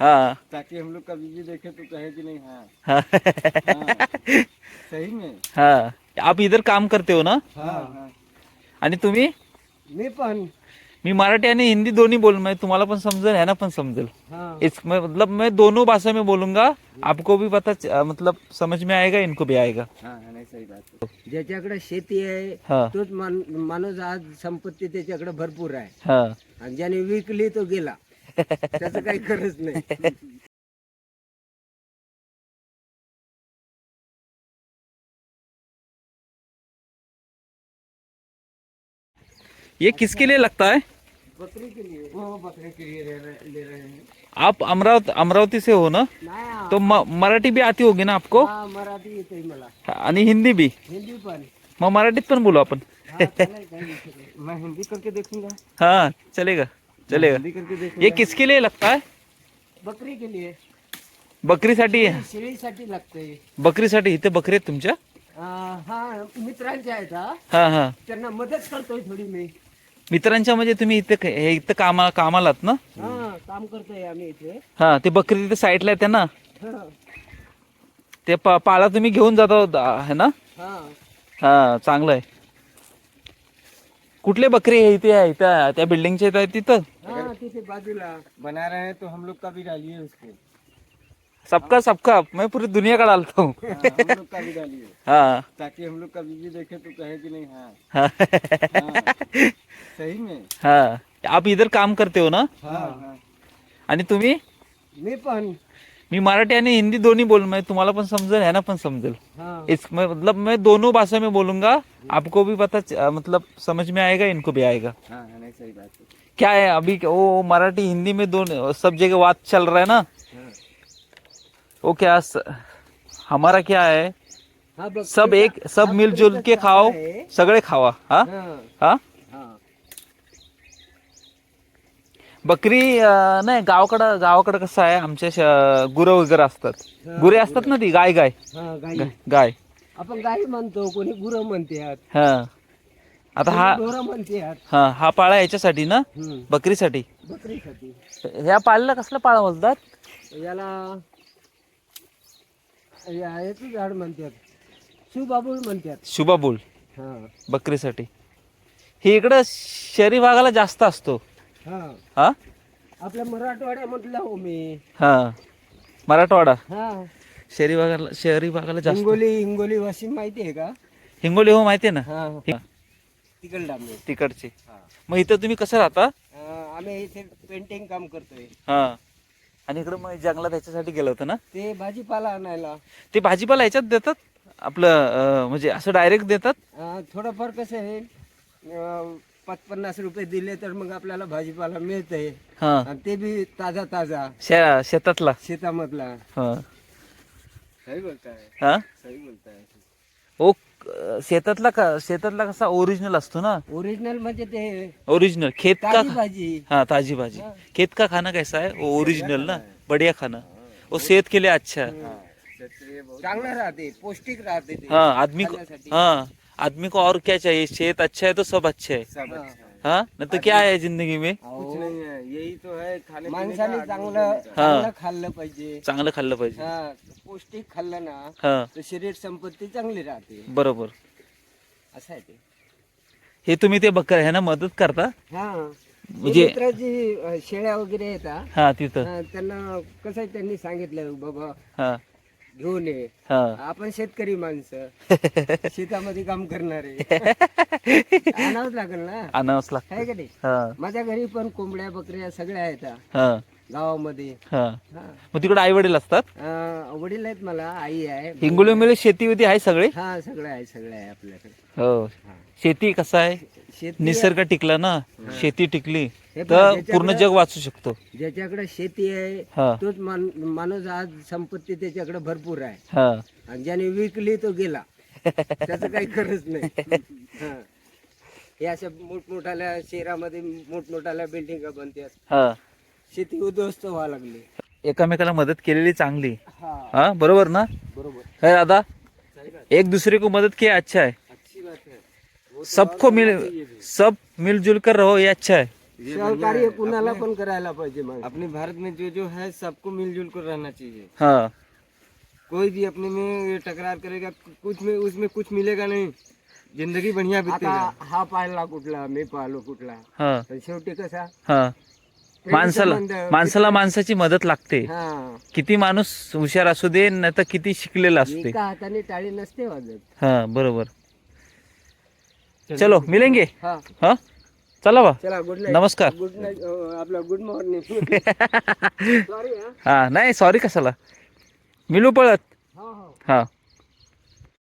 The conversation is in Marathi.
हाँ। ताकि हम लोग कभी भी देखे तो कहे कि नहीं हाँ। हाँ। हाँ सही में। हाँ। आप इधर काम करते हो ना? हाँ आणि तुम्ही? मी पण। मी मराठी आणि हिंदी दोन्ही बोल मैं तुम्हाला पण समजेल है ना पण समजेल. हाँ। इस मैं मतलब मैं दोनों भाषा में बोलूंगा आपको भी पता मतलब समझ में आएगा इनको भी आएगा। हाँ नाही सही बात आहे. ज्याच्याकडे शेती आहे हा। तोच मान- माणूस आज संपत्ती त्याच्याकडे भरपूर आहे. हा। आणि ज्याने विकली तो गेला. त्याचं काही खरंच नाही ये किसके लिए लगता है? बकरी के लिए। वो बकरी के लिए ले रहे ले रहे हैं। आप अमरावती अमरावती से हो ना? तो मराठी भी आती होगी ना आपको? हा मराठी येते मला। आणि हिंदी भी? हिंदी पण मग मराठीत पण बोलू आपण. हाँ. मैं हिंदी करके देखूँगा। हाँ चलेगा। चलेगा ये किसके लिए लगता है? बकरी के लिए। बकरीसाठी शेळीसाठी लागते। बकरीसाठी इथे बकरी आहेत तुमच्या? हा मित्रांच्या आहेत हा. हा हा. त्यांना मदत करतोय थोडी मी. मित्रांच्या म्हणजे तुम्ही इथे हे इथं कामा कामालात ना? हा काम करतोय आम्ही इथे. हा ते बकरी तिथे साईडला येते ना ते पा- पाला तुम्ही घेऊन जाता है ना? हा. हा चांगलं आहे. कुठले बकरी आहे इथे? आहे त्या त्या बिल्डिंगच्या इथं आहे तिथं? हाँ तिथे बाजूला. बना रहे हैं तो हम लोग का भी डालिए उसको। सबका सबका. मैं पूरी दुनिया का डालता हूँ। हाँ, हम लोग का भी डालिए। हाँ। ताकि हम लोग कभी भी देखे तो कहे कि नहीं हाँ। हाँ। हाँ सही में? हाँ। आप इधर काम करते हो ना? हाँ। हाँ। आणि तुम्ही? मी पण. मी मराठी आणि हिंदी दोन्ही बोल मैं तुम्हाला पण समजेल है ना पण हाँ. इस मैं मतलब मैं दोनों भाषा में बोलूँगा आपको भी पता मतलब समझ में आएगा इनको भी आएगा। हाँ नहीं सही बात है। क्या है अभी वो मराठी हिंदी में दोनों सब जगह बात चल रहा है ना? हाँ। वो क्या स- हमारा क्या है? हाँ सब एक सब हाँ, मिलजुल के खाओ। है। सगळे खावा हा। हाँ? बकरी अं, नाही गावाकडं गावाकडं कसं आहे आमच्या श- गुरं वगैरे असतात. गुरे असतात ना ती गाय गाय. हाँ गाई गाय. आपण गाई म्हणतो कोणी गुरं म्हणतात हा. आता हा ढोरं म्हणतात हा हा पाळा याच्यासाठी ना हम्म, बकरीसाठी. बकरीसाठी. ह्या पाळीला कसला पाळा बोलतात? याला या- याचं झाड म्हणतात. शिवबाबूळ म्हणतात. शुभा बोल हा. बकरीसाठी. हे इकडं शहरी भागाला जास्त असतो. हा. हा? आपल्या मराठवाड्यामधला हो मी. हा. मराठवाडा? हा. शहरी भागाला शहरी भागाला जास्त. हिंगोली हिंगोली वाशिम माहिती आहे का? हिंगोली हो माहिती आहे ना? हा. तिकडला तिकडची. हा. मग इथं तुम्ही कसं राहता? अं, आम्ही इथे पेंटिंग काम करतोय. हा. आणि इकडं मग जंगलात ह्याच्यासाठी गेलं होतं ना? ते भाजीपाला आणायला. ते भाजीपाला ह्याच्यात देतात? आपलं अं, म्हणजे असं डायरेक्ट देतात? अं, थोडंफार कसं आहे अं, पाच पन्नास रुपये दिले तर मग आपल्याला भाजीपाला मिळतंय. हा. आणि ते बी ताजा ताजा. शे- शेतातला? शेतामधला. हा. सही बोलताय. हा? सही बोलताय. ओ क- शेतातला का शेतातला कसा ओरिजिनल असतो ना? ओरिजिनल म्हणजे ते ओरिजिनल खेत का ताजी भाजी. हाँ ताजी भाजी. खेत का खाना कैसा है वो ओरिजिनल ना? बढ़िया खाना वो सेहत के लिए अच्छा. है. चांगलं राहते पौष्टिक राहते ते. हाँ आदमी को खाण्यासाठी. हाँ. आदमी को और क्या चाहिए? सेहत अच्छा है तो सब अच्छा है। सब अच्छा है. हाँ? नहीं तो क्या है जिंदगी में? कुछ नहीं है। यही तो है खाने माणसाने चांगलं हा. चांगलं खाल्लं पाहिजे। चांगलं खाल्लं पाहिजे। हा पौष्टिक खाल्लं ना हा। तर शरीर संपत्ती चांगली राहते. बरोबर. असं आहे ते. हे तुम्ही ते बकर है ना मदत करता? हा. म्हणजे- मित्राची शेळ्या वगैरे येतात. हा तिथं. हा, त्यांना कसं आहे, त्यांनी सांगितलं बाबा हा. घेऊन ये. हा. आपण शेतकरी माणसं. शेतामध्ये काम करणारे. आणावंच लागेल ना? आणावंच लागतं. आहे का नाही? हा. माझ्या घरी पण कोंबड्या बकऱ्या सगळ्या आहेत हा. गावामध्ये. हा. मग तिकडे आई वडील असतात? अं, वडील आहेत मला आई आहे. हिंगोली मध्ये शेती विती आहे सगळे? हा सगळं आहे सगळं आहे आपल्याकडे. हो. शेती कसं आहे? शेती निसर्ग टिकला ना शेती टिकली हे तर पूर्ण जग वाचू शकतो. ज्याच्याकडे शेती आहे हा. तोच मान- माणूस आज संपत्ती त्याच्याकडे भरपूर आहे. हा. आणि ज्याने विकली तो गेला. त्याचं काही खरंच नाही. हा. हे अशा मोठमोठ्याल्या शहरामध्ये मोठमोठ्याल्या बिल्डिंग बनतात हा. शेती उद्ध्वस्त व्हावं लागली. एकामेकाला मदत केलेली चांगली. हा. हा बरोबर ना? बरोबर. है दादा सही बात एक दूसरे को मदद किया अच्छा है अच्छी बात है वो तो सबको मिल करना चाहिए भी. सब मिलजुल कर रहो ये अच्छा है. सहकार्य कुणाला पण करायला पाहिजे मग अपने भारत में जो जो है सबको मिलजुल कर रहना चाहिए। हा। कोई भी अपने में ये टकरार करेगा कुछ में उसमें कुछ मिलेगा नहीं। जिंदगी बढ़िया आता बीतेगा हा पाळला कुठला मी पाळलो कुठला. हा। तर शेवटी कसा? हा। माणसाला माणसाला माणसाची मदत लागते. हा. किती माणूस हुशार असू दे नाही तर किती शिकलेला असते एका हाताने टाळी नसते वाजत. हा बरोबर. चलो. मिलेंगे? हा. हा? चला बा. चला गुड नाईट नमस्कार. गुड नाईट आपला गुड मॉर्निंग सॉरी हा हा नाही सॉरी कशाला. मिलू पळत. हो हो. हा.